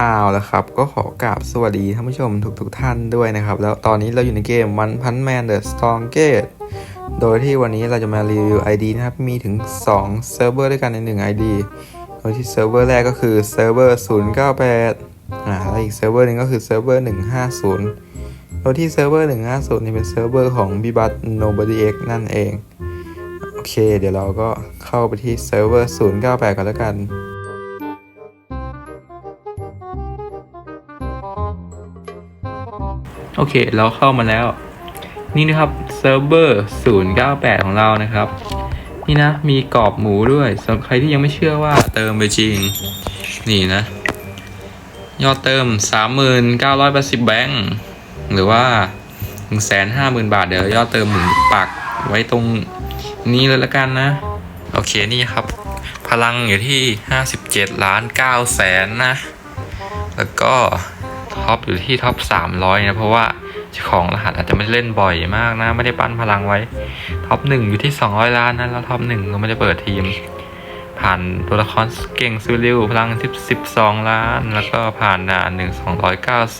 อ้าวแล้วครับ ก็ขอกราบสวัสดีท่านผู้ชมทุกๆทท่านด้วยนะครับ แล้วตอนนี้เราอยู่ในเกม One Punch Man The Strongest โดยที่วันนี้เราจะมารีวิว ID นะครับ มีถึง 2 เซิร์ฟเวอร์ด้วยกันใน 1 ID โดยที่เซิร์ฟเวอร์แรกก็คือเซิร์ฟเวอร์098อ่าแล้วอีกเซิร์ฟเวอร์หนึงก็คือเซิร์ฟเวอร์150 โดยที่เซิร์ฟเวอร์150นี่เป็นเซิร์ฟเวอร์ของ b i b a t Nobody X นั่นเอง โอเค เดี๋ยวเราก็เข้าไปที่เซิร์ฟเวอร์098กันแล้วกัน โอเค เราเข้ามาแล้ว นี่นะครับเซิร์ฟเวอร์098 ของเรานะครับ นี่นะ มีกรอบหมูด้วยสำหรับใครที่ยังไม่เชื่อว่าเติมไปจริง นี่นะ ยอดเติม 3,980 แบงค์หรือว่า 150,000 บาท เดี๋ยว ยอดเติมหมุนปักไว้ตรงนี้เลยละกันนะ โอเคนี่ครับ พลังอยู่ที่ 57 ล้าน9แสนนะ แล้วก็ ท็อปอยู่ที่ท็อป300นะเพราะว่าเจ้าของรหัสอาจจะไม่เล่นบ่อยมากนะ ไม่ได้ปั้นพลังไว้ท็อป1อยู่ที่ 200 ล้านนะแล้วท็อป1ก็ไม่ได้เปิดทีม ผ่านตัวละครเก่งซูริวพลัง12 ล้าน แล้วก็ผ่านด่าน1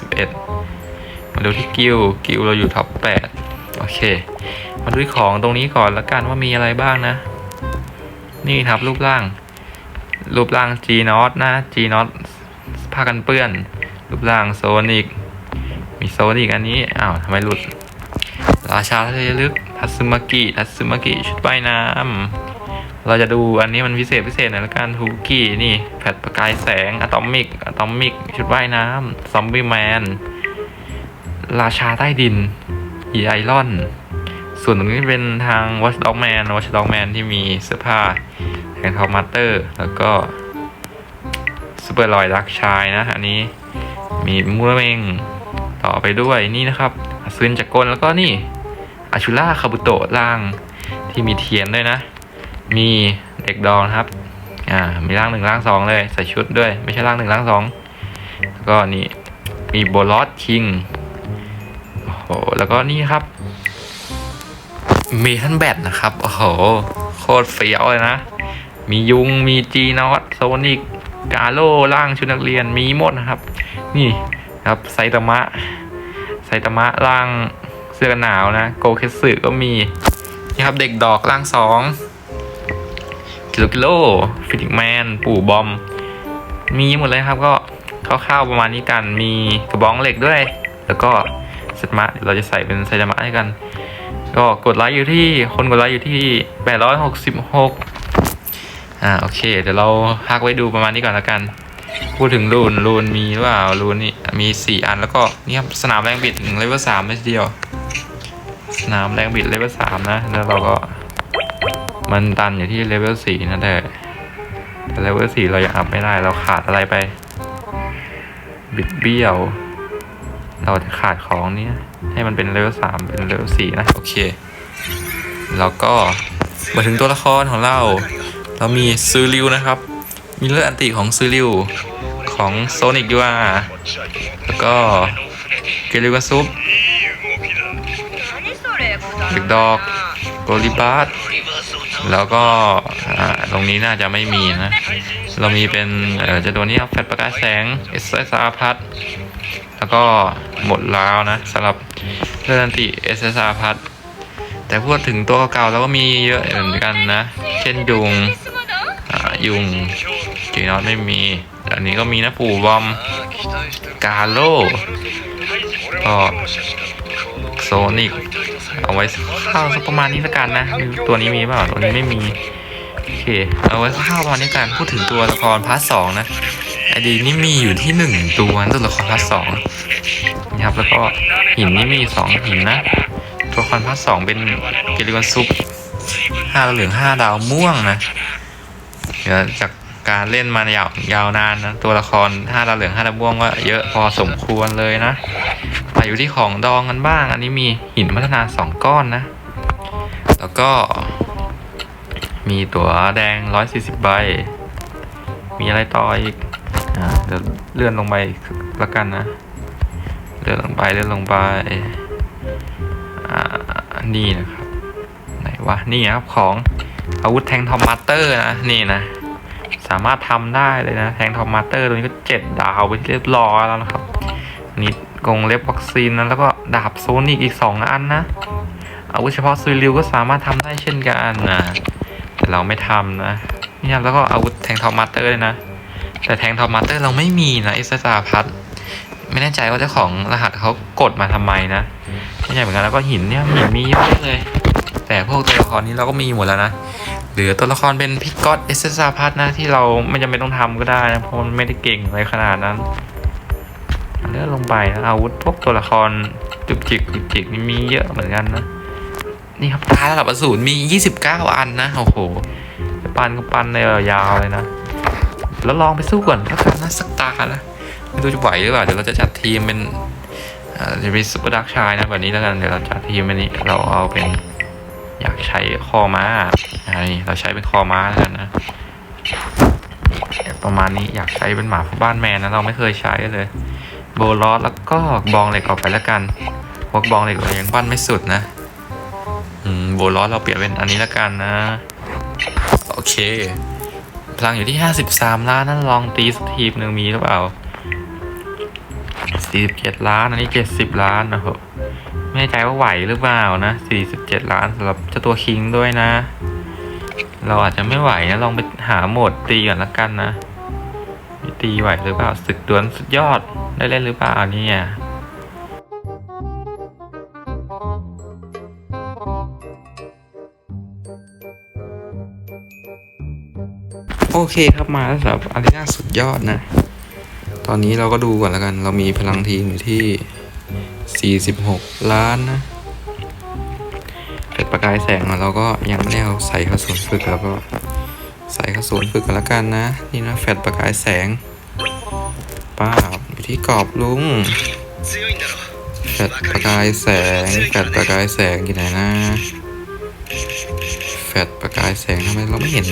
291 มาดูที่กิลกิลเราอยู่ท็อป8โอเค มาดูของตรงนี้ก่อนละกันว่ามีอะไรบ้างนะ นี่ครับรูปร่าง รูปร่าง G n o t นะ G n o t ผ้ากันเปื้อน รูปร่างโซนิกมีโซนิกอันนี้ อ้าวทำไมหลุด ราชาทะเลลึก ทัตสึมากิ ทัตสึมากิ ชุดว่ายน้ำ เราจะดูอันนี้มันพิเศษพิเศษหน่อยละกันทูกี้ นี่ แผดประกายแสง อะตอมิก อะตอมิก ชุดว่ายน้ำ ซอมบี้แมน ราชาใต้ดินอีไอรอน ส่วนตรงนี้เป็นทาง Watch Dog Man Watch Dog Man ที่มีเสื้อผ้าแทงทอมมาสเตอร์ แล้วก็ซูเปอร์ลอยดักชายนะ อันนี้ มีมูรเมงต่อไปด้วยนี่นะครับซึนจากกลแล้วก็นี่อาชูล่าคาบุโตะร่างที่มีเทียนด้วยนะ มีเด็กดองครับ อ่า มีร่างหนึ่งร่างสองเลย ใส่ชุดด้วย ไม่ใช่ร่างหนึ่งร่างสองแล้วก็นี่ มีโบลอสคิง โอ้โห แล้วก็นี่ครับ มีท่านแบตนะครับ โอ้โห โคตรเฟี้ยวเลยนะ มียุง มีจีนอตโซนิก กาโล่ร่างชุดนักเรียน มีหมดนะครับ นี่ครับไซตามะไซตามะร่างเสื้อกันหนาวนะ โกเคสึก็มีนี่ครับเด็กดอกร่างสองกิโลกิโลฟิติกแมน ปู่บอม มีหมดเลยครับก็คร่าวๆประมาณนี้กันมีกระบองเหล็กด้วย แล้วก็เซตมะเดี๋ยวเราจะใส่เป็นไซตามะให้กัน ก็กดไลค์อยู่ที่คนกดไลค์อยู่ที่ 866อ่าโอเค เดี๋ยวเราพักไว้ดูประมาณนี้ก่อนแล้วกัน พูดถึงรูนรูนมีหรือเปล่ารูนนี่มี4อันแล้วก็นี่ครับสนามแรงบิดถึงเลเวล3ไม่ทีเดียว สนามแรงบิดเลเวล3นะ แล้วเราก็ มันตันอยู่ที่เลเวล4นะแต่แต่เลเวล4เรายังอัพไม่ได้ เราขาดอะไรไป บิดเบี้ยว เราจะขาดของนี้ให้มันเป็นเลเวลสามเป็นเลเวลสี่นะ โอเค แล้วก็มาถึงตัวละครของเรา เรามีซูริวนะครับ มีเลือดอันติของซูริวของโซนิกยูอาแล้วก็เกลิวกาซุปเด็กดอกโกลิบาสแล้วก็อ่าตรงนี้น่าจะไม่มีนะ เรามีเป็นเอ่อจะตัวนี้ครับแฟลชประกายแสงเอสเอสอาร์พัทแล้วก็หมดแล้วนะสำหรับเรื่องอันติ SSR พัดแต่พูดถึงตัวเก่าๆแล้วก็มีเยอะเหมือนกันนะ เช่นยุงอ่ายุง จีนอตไม่มี อันนี้ก็มีนะปู่บอม กาโลก็โซนิกเอาไว้ข้าวสักประมาณนี้ละกันนะ ตัวนี้มีเปล่า ตัวนี้ไม่มี โอเค เอาไว้ข้าวประมาณนี้กัน พูดถึงตัวละครพาร์ทสองนะ ไอดีนี่มีอยู่ที่หนึ่งตัวตัวละครพาร์ทสองนะครับ แล้วก็หินนี่มีสองหินนะ ตัวละครพาร์ทสองเป็นเกลิวันซุปห้าเหลืองห้าดาวม่วงนะเดี๋ยวจาก การเล่นมายาวยาวนานนะตัวละครห้าดาวเหลืองห้าดาวม่วงก็เยอะพอสมควรเลยนะมาอยู่ที่ของดองกันบ้าง อันนี้มีหินพัฒนาสองก้อนนะ แล้วก็ มีตั๋วแดงร้อยสี่สิบใบ มีอะไรต่ออีกอ่าเดี๋ยวเลื่อนลงไปละกันนะ เลื่อนลงไปเลื่อนลงไปอ่านี่นะครับไหนวะนี่ครับของอาวุธแทงทอมมาเตอร์นะนี่นะ สามารถทำได้เลยนะแทงทอมมาเตอร์ตัวนี้ก็เจ็ดดาวไปเรียบร้อยแล้วนะครับนนี้กงเล็บวัคซีนนะแล้วก็ดาบโซนิกอีกสองอันนะอาวุธเฉพาะซูริวก็สามารถทำได้เช่นกันนะแต่เราไม่ทำนะนี่ครับแล้วก็อาวุธแทงทอมมาเตอร์เลยนะ แต่แทงทอมมาเตอร์เราไม่มีนะเอสซาพัทไม่แน่ใจว่าเจ้าของรหัสเขากดมาทำไมนะไม่ใช่เหมือนกันแล้วก็หินเนี่ยหินมีเยอะเลย แต่พวกตัวละครนี้เราก็มีหมดแล้วนะ หรือตัวละครเป็นพิกก็อตเอสซซาพัทนะที่เราไม่จำเป็นต้องทำก็ได้นะเพราะมันไม่ได้เก่งอะไรขนาดนั้นเลื่อนลงไปนะอาวุธพวกตัวละครจุกจิกจุกจิกนี่มีเยอะเหมือนกันนะนี่ครับตาระดับอสูรมี 29 อันนะโอ้โหปันก็ปันในยาวเลยนะ แล้วลองไปสู้ก่อนแล้วกันนะสักตานะไม่รู้จะไหวหรือเปล่าเดี๋ยวเราจะจัดทีมเป็นอ่าจะมีซุปเปอร์ดักชายนะแบบนี้แล้วกันเดี๋ยวเราจัดทีมเป็นนี้เราเอาเป็น อยากใช้คอม้าอ่านี่เราใช้เป็นคอม้าแล้วกันนะ ประมาณนี้อยากใช้เป็นหมาบ้านแมนนะเราไม่เคยใช้เลย โบลอสแล้วก็บองเหล็กออกไปแล้วกันพวกบองเหล็กเรายังปั้นไม่สุดนะอืมโบลอสเราเปลี่ยนเป็นอันนี้แล้วกันนะ โอเค พลังอยู่ที่ 53 ล้านนั่นลองตีสทีหนึ่งมีหรือเปล่า47ล้าน อันนี้ 70 ล้านนะโห ไม่แน่ใจว่าไหวหรือเปล่านะ 47 ล้านสำหรับเจ้าตัวคิงด้วยนะ เราอาจจะไม่ไหวนะ ลองไปหาโหมดตีก่อนละกันนะตีไหวหรือเปล่าศึกดวลสุดยอดได้เล่นหรือเปล่าเนี่ยโอเคครับมาแล้วสำหรับอารีนาสุดยอดนะ ตอนนี้เราก็ดูก่อนแล้วกัน เรามีพลังทีมอยู่ที่ 46 ล้านนะเกิดประกายแสงมาเราก็ยังไม่ได้เอาใส่เข้าศูนย์ฝึกแล้วก็ใส่เข้าศูนย์ฝึกกันแล้วกันนะ นี่นะแฟดประกายแสงป้าอยู่ที่กรอบลุงแฟดประกายแสงแฟดประกายแสงอยู่ไหนนะแฟดประกายแสงทำไมเราไม่เห็น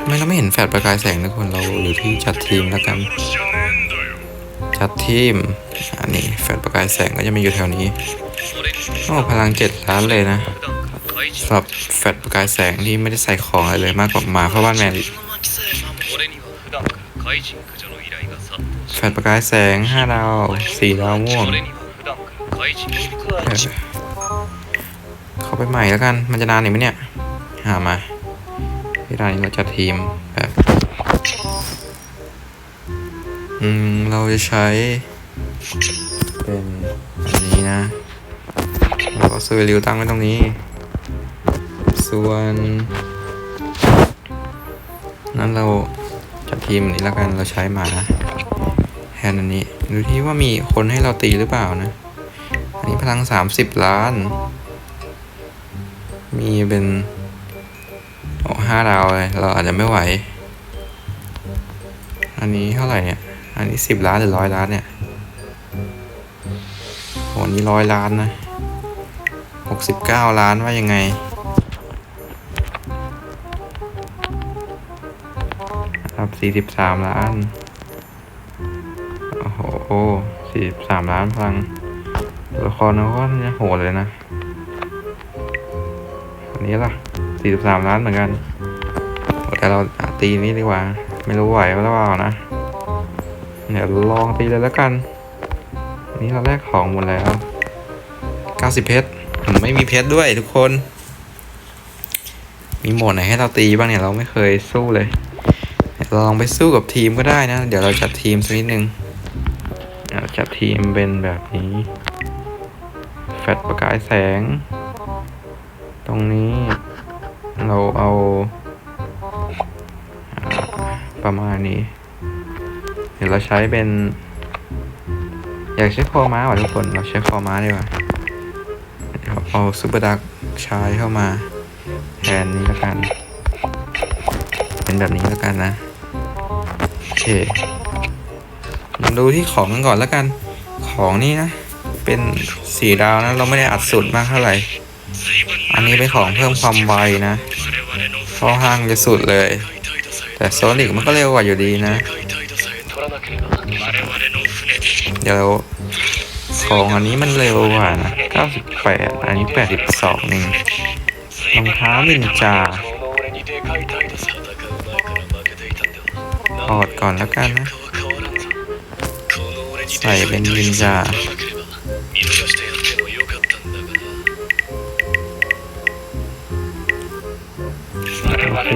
ทำไมเราไม่เห็นแฟลชประกายแสงทุกคนเราอยู่ที่จัดทีมแล้วกัน จัดทีมอันนี้แฟลชประกายแสงก็จะมีอยู่แถวนี้โอ้พลังเจ็ดล้านเลยนะสำหรับแฟลชประกายแสงที่ไม่ได้ใส่ของอะไรเลยมากกว่าหมาเข้าบ้านแมนแฟลชประกายแสงห้าดาวสี่ดาวม่วงเออเข้าไปใหม่แล้วกันมันจะนานอีกไหมเนี่ยหามาที่ร้านนี้เราจะทีมแบบ อืม เราจะใช้ เป็นอันนี้นะแล้วก็ซื้อริวตั้งไว้ตรงนี้ ส่วน นั้นเราจัดทีมอันนี้แล้วกันเราใช้หมาแทนอันนี้ ดูที่ว่ามีคนให้เราตีหรือเปล่านะ อันนี้พลังสามสิบล้าน มีเป็นโอ้ห้าดาวเลย เราอาจจะไม่ไหว อันนี้เท่าไหร่เนี่ย อันนี้สิบล้านหรือร้อยล้านเนี่ยโหนี่ร้อยล้านนะหกสิบเก้าล้านว่ายังไง ครับสี่สิบสามล้าน โอ้โหสี่สิบสามล้านพลังตัวละครเขาก็เนี่ยโหดเลยนะ อันนี้ล่ะสี่สิบสามล้านเหมือนกัน แต่เราตีนี้ดีกว่า ไม่รู้ไหวหรือเปล่านะ เดี๋ยวลองตีเลยแล้วกันนนี้เราแลกของหมดแล้ว 90 เพชรผมไม่มีเพชรด้วยทุกคน มีโหมดไหนให้เราตีบ้างเนี่ยเราไม่เคยสู้เลย เราลองไปสู้กับทีมก็ได้นะ เดี๋ยวเราจัดทีมสักนิดนึงเราจัดทีมเป็นแบบนี้ แฟลชประกายแสง ตรงนี้เราเอาประมาณนี้ ดี๋ยวเราใช้เป็น อยากใช้คอม้าว่ะทุกคน เราใช้คอม้าดีกว่าเดี๋ยวเอาซูเปอร์ดักชายเข้ามาแทนนี้แล้วกัน เป็นแบบนี้แล้วกันนะ โอเคมาดูที่ของกันก่อนแล้วกัน ของนี่นะ เป็นสีดาวนะ เราไม่ได้อัดสุดมากเท่าไหร่ อันนี้เป็นของเพิ่มความไวนะเพราะห้างจะสุดเลย แต่โซนิกมันก็เร็วกว่าอยู่ดีนะ แล้วของอันนี้มันเร็วกว่านะ98 อันนี้ 82นึงรองเท้ามินจาถอดก่อนแล้วกันนะ ใส่เป็นมินจาโอเค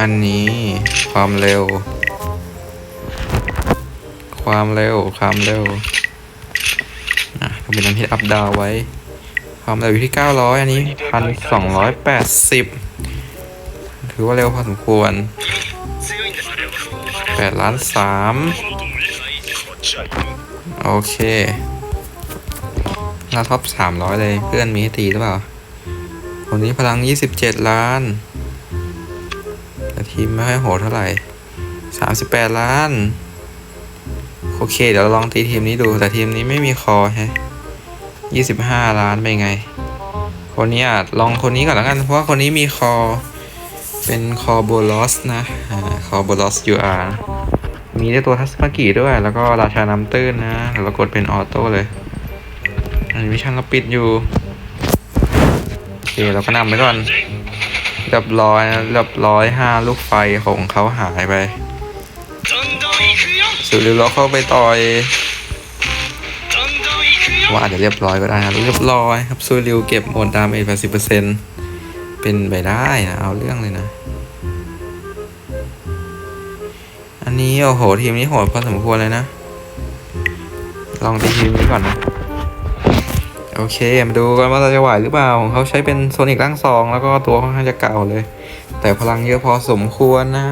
อันนี้ความเร็ว ความเร็ว ความเร็วอะก็เป็นอันที่อัพดาวไว้ ความเร็วอยู่ที่ 900 อันนี้ 1,280 ถือว่าเร็วพอสมควร8ล้าน3โอเคหน้าท็อป300 เลย เพื่อนมีให้ตีหรือเปล่าคนนี้พลัง 27 ล้าน ทีมไม่ค่อยโหดเท่าไหร่ 38 ล้าน โอเค เดี๋ยวเราลองตีทีมนี้ดู แต่ทีมนี้ไม่มีคอแฮะ25 ล้านเป็นไง คนนี้อาจลองคนนี้ก่อนแล้วกัน เพราะว่าคนนี้มีคอ เป็นคอโบลอสนะคอโบลอส UR มีได้ตัวทัสมากิด้วย แล้วก็ราชาน้ำตื้นนะเดี๋ยวเรากดเป็นออโต้เลย อันนี้ช่างก็ปิดอยู่ โอเค เราก็นำไปก่อน เรียบร้อยนะเรียบร้อยห้าลูกไฟของเขาหายไปสุริโลเข้าไปต่อยว่าอาจจะเรียบร้อยก็ได้นะเรียบร้อยครับซูริวเก็บหมดตามจไปสิบเปอร์เซ็นเป็นไปได้นะ เอาเรื่องเลยนะ อันนี้โอ้โห ทีมนี้โหดพอสมควรเลยนะ ลองตีทีมนี้ก่อนนะ โอเค มาดูกันว่าเราจะไหวหรือเปล่าของเขาใช้เป็นโซนิกร่างสองแล้วก็ตัวค่อนข้างจะเก่าเลย แต่พลังเยอะพอสมควรนะ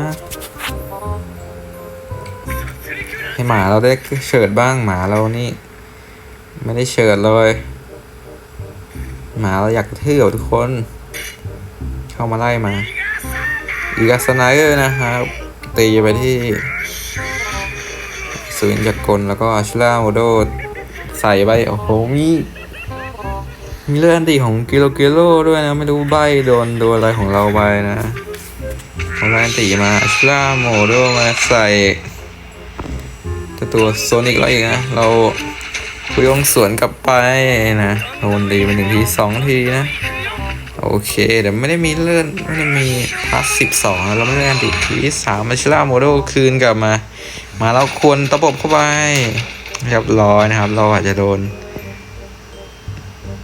ให้หมาเราได้เฉิดบ้างหมาเรานี่ ไม่ได้เฉิดเลย หมาเราอยากกระทืบทุกคน เข้ามาไล่มาอีกาสไนเออร์นะครับตีไปที่สุวินจักรกลแล้วก็อาชล่าโมโดใส่ไปโอ้โหมี มีเลื่อนตีของกิโลกิโลด้วยนะ ไม่รู้ใบโดนโดนอะไรของเราไปนะเอาแรงตีมาอาชลาโมโดมาใส่ตัวโซนิกเราอีกนะ เราคุยงสวนกลับไปนะโดนตีไปหนึ่งทีสองทีนะ โอเคเดี๋ยวไม่ได้มีเลื่อนไม่ได้มีพาสสิบสองแล้วไม่ได้ติดทีสามมาชล่าโมโดคืนกลับมา มาเราควรตะบเข้าไปเรียบร้อยนะครับ เราอาจจะโดน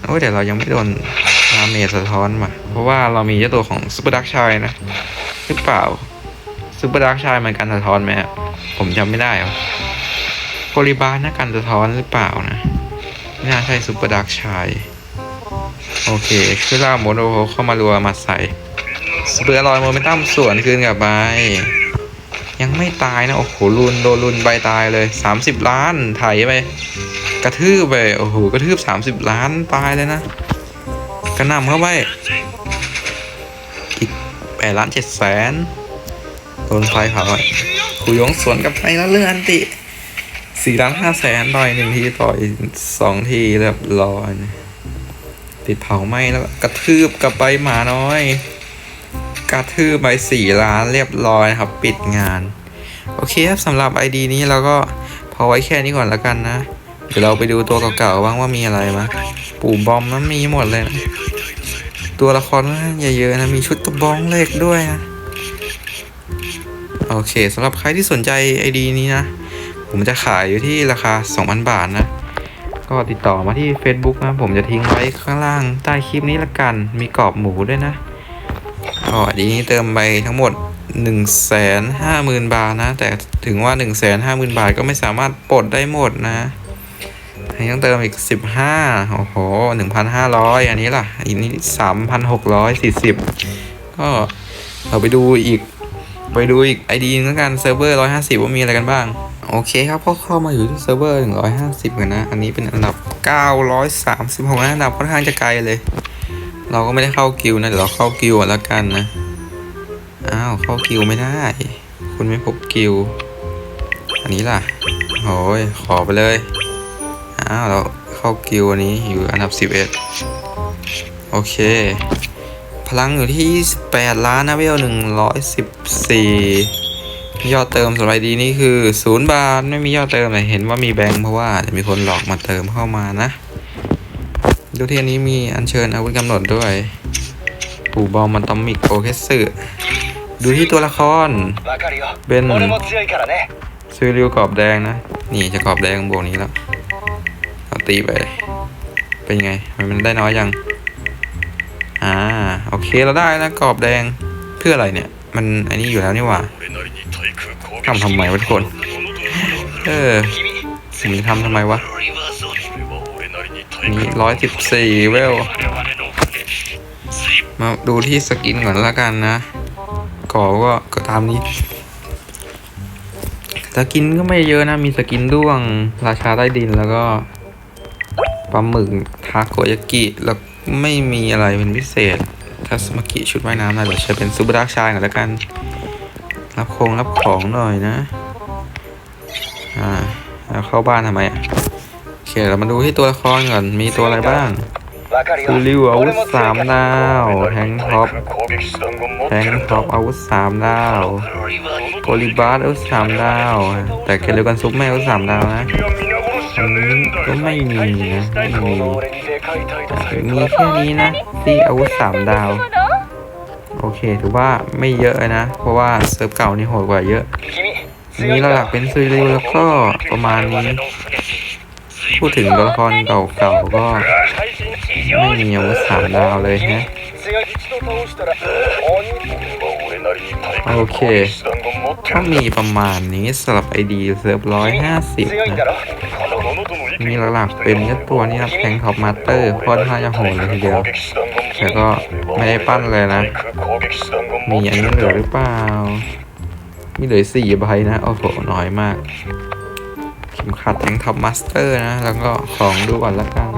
โอ้ยแต่เรายังไม่โดนดาเมจสะท้อนมา เพราะว่าเรามีเจ้าตัวของซูเปอร์ดักชัยนะ หรือเปล่าซูเปอร์ดักชัยมันกันสะท้อนไหมครับผมจำไม่ได้หรอโกลิบาร์นะกันสะท้อนหรือเปล่านะไม่น่าใช่ซูเปอร์ดักชัยโอเคคือล่าโมโนเข้ามารัวมาใส่เปอร์ลอยโมเมนตัมสวนคืนกลับไป ยังไม่ตายนะโอ้โหรุนโดนรุนใบตายเลย 30 ล้านไถไปกระทืบไปโอ้โหกระทืบ 30 ล้านตายเลยนะกระนำเข้าไปอีก8ล้าน7แสนโดนไฟเผาไปคุยงสวนกับไฟแล้วเลื่อนอันติ4ล้าน5แสนต่อยหนึ่งทีต่อยสองทีเรียบร้อยนะติดเผาไหม้แล้วกระทืบกลับไปหมาน้อย กระทืบไปสี่ล้านเรียบร้อยนะครับ ปิดงาน โอเคครับสำหรับ ID นี้เราก็พอไว้แค่นี้ก่อนแล้วกันนะ เดี๋ยวเราไปดูตัวเก่าๆบ้างว่ามีอะไรมาปู่บอมนั้นมีหมดเลยนะตัวละครเยอะๆนะ มีชุดตะบองเหล็กด้วยนะ โอเคสำหรับใครที่สนใจ ID นี้นะ ผมจะขายอยู่ที่ราคา 2,000 บาทนะก็ติดต่อมาที่ Facebook นะ ผมจะทิ้งไว้ข้างล่างใต้คลิปนี้ละกัน มีกรอบหมูด้วยนะ ก็อันนี้เติมไปทั้งหมด 1 5 0 0 0 0 บาทนะ แต่ถึงว่า 1 5 0 0 0 0 บาทก็ไม่สามารถปลดได้หมดนะอังเติมอีก 15โอ้โห 1,500 อันนี้ล่ะ อันนี้ 3,640 ก็เราไปดูอีก ไปดูอีกไอดีนึงแล้วกันเซิร์ฟเวอร์ 150 ว่ามีอะไรกันบ้าง โอเคครับก็เข้ามาอยู่ที่เซิร์ฟเวอร์ 150 กันนะ อันนี้เป็นอันดับ 936นะอันดับค่อนข้างจะไกลเลย เราก็ไม่ได้เข้ากิวนะเดี๋ยวเราเข้ากิวแล้วกันนะ อ้าวเข้ากิวไม่ได้ คุณไม่พบกิว อันนี้ล่ะโอ้ยขอไปเลย อ้าวเราเข้ากิวอันนี้อยู่อันดับ 11 โอเค พลังอยู่ที่ 28 ล้านนะเวล114 ยอดเติมสำหรับดีนี่คือ 0 บาท ไม่มียอดเติมเลยเห็นว่ามีแบงค์เพราะว่าจะมีคนหลอกมาเติมเข้ามานะ ดูเทียนนี้มีอัญเชิญอาวุธกำหนดด้วย ปู่บอมมันตอมมิกโอเคสึดูที่ตัวละคร เป็นซูริวกรอบแดงนะ นี่จะกรอบแดงบวกนี้แล้วเอาตีไป เป็นไง มันได้น้อยยัง อ่า โอเคเราได้นะกรอบแดงเพื่ออะไรเนี่ย มันอันนี้อยู่แล้วนี่หว่าทำทำไมวะทุกคน เออผมทำทำไมวะ นี่ร้อยสิบสี่เวล มาดูที่สกินก่อนละกันนะก่อก็ก็ตามนี้ สกินก็ไม่เยอะนะ มีสกินด้วง ราชาใต้ดินแล้วก็ปลาหมึกทาโกยากิแล้วไม่มีอะไรเป็นพิเศษทัสมากิชุดว่ายน้ำนะเดี๋ยวใช้เป็นซูเปอร์ดาร์กชายก่อนแล้วกัน รับคงรับของหน่อยนะ อ่าแล้วเข้าบ้านทำไมอะ เรามาดูที่ตัวละครก่อน มีตัวอะไรบ้างซูริวอาวุธสามดาวแฮงท็อปแฮงท็อปอาวุธสามดาวโกลิบาสอาวุธสามดาว แต่เกลิกันซุปไม่อาวุธสามดาวนะอันนี้ก็ไม่มีนะไม่มีมีแค่นี้นะที่อาวุธสามดาว โอเคถือว่าไม่เยอะนะ เพราะว่าเซิร์ฟเก่านี่โหดกว่าเยอะนี้เราหลักเป็นซูริวแล้วก็ประมาณนี้ พูดถึงตัวละครเก่าๆก็ไม่มีอาวุธสามดาวเลยฮะโอเคก็มีประมาณนี้สำหรับไอดีเซิร์ฟร้อยห้าสิบนะมีหลักๆเป็นแค่ตัวนี้ครับแทงท็อปมาสเตอร์ค่อนข้างจะโหดเลยทีเดียวแต่ก็ไม่ได้ปั้นเลยนะ มีอันนี้เหลือหรือเปล่า มีเหลือสี่ใบนะ โอ้โห น้อยมาก เข็มขัดแทงท็อปมาสเตอร์นะ แล้วก็ของดูก่อนละกัน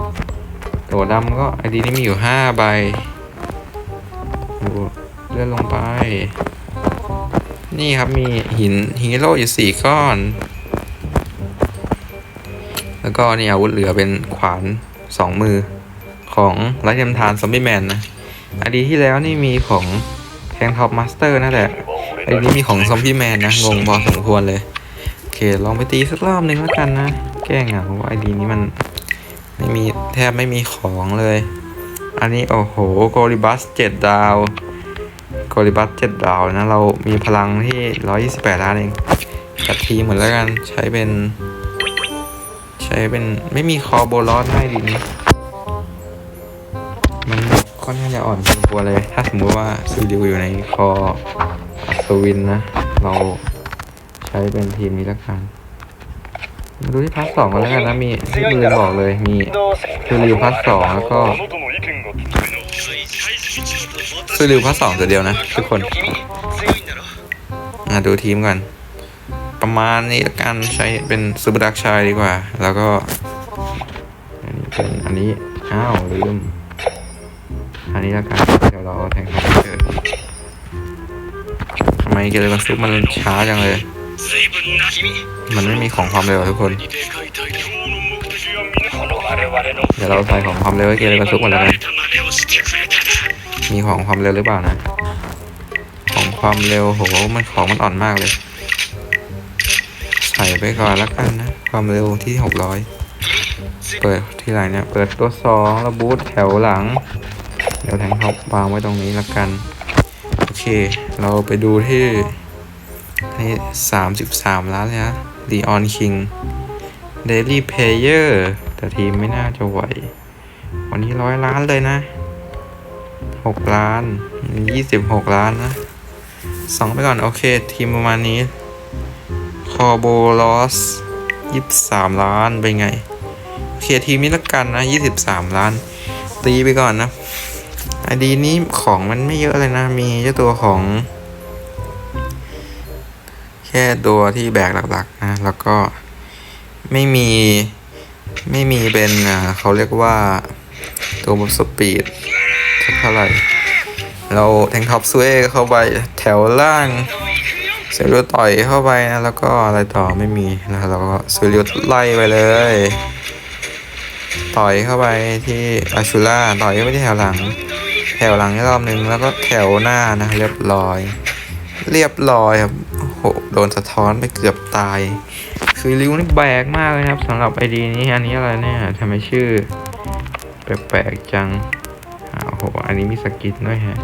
ตัวดำก็ไอดีนี้มีอยู่ห้าใบดูเลื่อนลงไป นี่ครับมีหินฮีโร่อยู่สี่ก้อน แล้วก็นี่อาวุธเหลือเป็นขวานสองมือของไลท์เทมทานซอมบี้แมนนะอดีที่แล้วนี่มีของแทงท็อปมาสเตอร์นะแต่อดีนี้มีของซอมบี้แมนนะ งงพอสมควรเลย เค ลองไปตีสักรอบหนึ่งแล้วกันนะ แก้เหงาเพราะว่าไอดีนี้มันไม่มีแทบไม่มีของเลย อันนี้โอ้โหโกลิบัสเจ็ดดาวโกลิบัสเจ็ดดาวนะ เรามีพลังที่ร้อยี่สิบแปดล้านเองจัดทีเหมือนแล้วกันใช้เป็น ใช้เป็นไม่มีคอโบลอสให้ดีนี้มันค่อนข้างจะอ่อนพอสมควเลย ถ้าสมมติว่าซีดิวอยู่ในคออัศวินนะ เรา ช้เป็นทีมนี้ละกันมาดูที่พาร์ทสองกันแล้วกันนะมีที่ลืมบอกเลยมีคือริวพาร์ทสองแล้วก็คือริวพาร์ทสองตัวเดียวนะ ทุกคนมาดูทีมกันประมาณนี้ละกันใช้เป็นซูเปอร์ดักชายดีกว่า แล้วก็ อันนี้เป็นอันนี้ อ้าวลืม อันนี้ละกันเดี๋ยวเราเอแทงเขาเกิดทำไมเกลกันซุปมันช้าจังเลย มันไม่มีของความเร็วอะทุกคน เดี๋ยวเราใส่ของความเร็วให้เกลกันซุปก่อนแล้วกันมีของความเร็วหรือเปล่านะ ของความเร็วโหมันของมันอ่อนมากเลย ใส่ไปก่อนแล้วกันนะ ความเร็วที่หกร้อยเปิดที่ไหนเนี่ย เปิดตัวสองแล้วบูทแถวหลัง เดี๋ยวแทงท็อปวางไว้ตรงนี้แล้วกัน โอเค เราไปดูที่ นี่สามสิบสามล้านเลยนะ The On King Daily Player แต่ทีมไม่น่าจะไหว วันนี้ร้อยล้านเลยนะหกล้านยี่สิบหกล้านนะสองไปก่อน โอเค ทีมประมาณนี้ คอโบลอสยี่สิบสามล้าน เป็นไง โอเค ทีมนี้ละกันนะยี่สิบสามล้าน ตีไปก่อนนะไอดีนี้ของมันไม่เยอะเลยนะ มีเจ้าตัวของ ค่ตัวที่แบกหลักๆนะแล้วก็ไม่มีไม่มีเป็นเขาเรียกว่าตัวบสปีดสักเท่าไหร่ เราแทงท็อปซูเอเข้าไปแถวล่างเซริวต่อยเข้าไปนะแล้วก็อะไรต่อไม่มีนะเราก็เซริวไล่ไปเลย ต่อยเข้าไปที่อาชูล่าต่อยเข้าไปที่แถวหลัง แถวหลังอีกรอบหนึ่งแล้วก็แถวหน้านะเรียบร้อย เรียบร้อยครับ โหโดนสะท้อนไปเกือบตาย คือริวนี่แบกมากเลยครับสำหรับไอดีนี้อันนี้อะไรเนี่ยทำไมชื่อ แปลกๆจังโอ้โหอันนี้มีสกินด้วยฮะ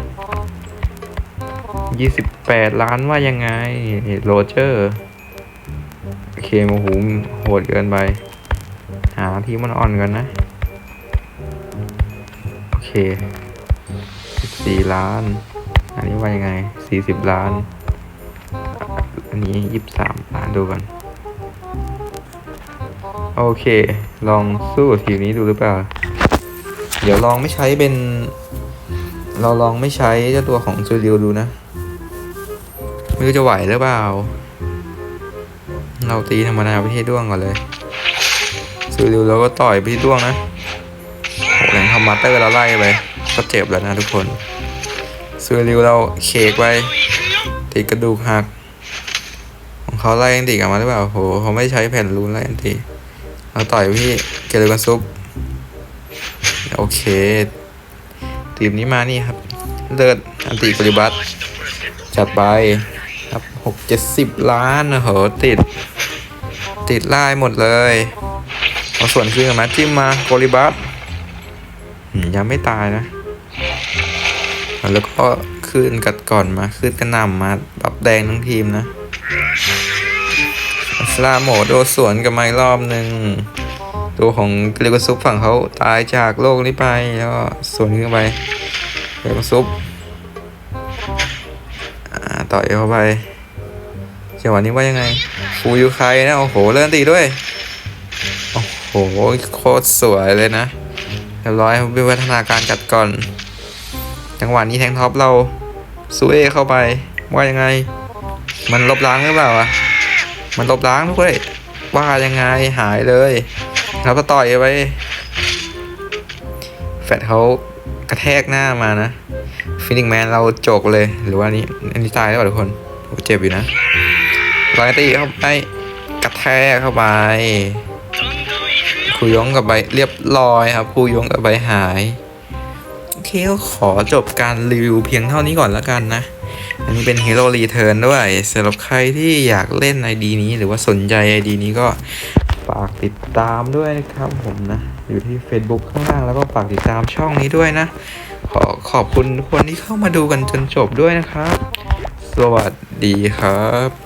ยี่สิบแปดล้านว่ายังไงโรเจอร์โอเคโอ้โหโหดเกินไป หาที่มันอ่อนกันนะ โอเคสี่ล้าน อันนี้ว่ายังไงสี่สิบล้าน อันนี้ยี่สิบสามล้านดูกันโอเค ลองสู้ทีมนี้ดูหรือเปล่า เดี๋ยวลองไม่ใช้เป็น เราลองไม่ใช้เจ้าตัวของจูเรียวดูนะไม่รู้จะไหวหรือเปล่า เราตีธรรมดาไปที่ด้วงก่อนเลยจูรียวเราก็ต่อยไปที่ด้วงนะโอ้แรงทำมาสเตอร์เราไล่ไป ก็เจ็บแล้วนะทุกคนซูริวเราเคกไปติดกระดูกหัก เขาไล่ยังติดกลับมาหรือเปล่าโหเขาไม่ใช้แผ่นรูนไล่ยังติเราต่อยพี่เกลือกันซุปโอเคทีมนี้มานี่ครับ เลิศอันติปริบัติ จัดไปครับหกเจ็ดสิบล้านโหติด ติดไล่หมดเลย เอาส่วนขึ้นมาจิ้มมาโกลิบัสอืมยังไม่ตายนะ แล้วก็ขึ้นกัดก่อนมาขึ้นกระหน่ำมาปรับแดงทั้งทีมนะ สลาโมโดสวนกับไม้รอบหนึ่งตัวของเกลิกซุปฝั่งเขาตายจากโลกนี้ไปแล้วสวนขึ้นไปเกลิกซุปต่อยเข้าไปจังหวะนี้ว่ายังไงฟูยูไคนะโอ้โหเลื่อนตีด้วย โอ้โหโคตรสวยเลยนะเรียบร้อยวิวัฒนาการกัดก่อน จังหวะนี้แทงท็อปเราซูเอเข้าไปว่ายังไง มันลบล้างหรือเปล่าอะ มันลบล้างทุกเลยว่ายังไงหายเลยแล้วก็ต่อยไปแฟดเขากระแทกหน้ามานะฟินิกแมนเราจกเลยหรือว่านี่อันนี้ตายแล้วเปล่าทุกคนเจ็บอยู่นะลอยตีเข้าไปกระแทกเข้าไปครูยงกับใบเรียบร้อยครับครูยงกับใบหายโอเคก็ขอจบการรีวิวเพียงเท่านี้ก่อนแล้วกันนะ อันนี้เป็น Hero Return ด้วยสำหรับใครที่อยากเล่นไอดีนี้หรือว่าสนใจไอดีนี้ก็ฝากติดตามด้วยนะครับผมนะ อยู่ที่ Facebook ข้างล่างแล้วก็ฝากติดตามช่องนี้ด้วยนะ ขอขอบคุณคนที่เข้ามาดูกันจนจบด้วยนะครับ สวัสดีครับ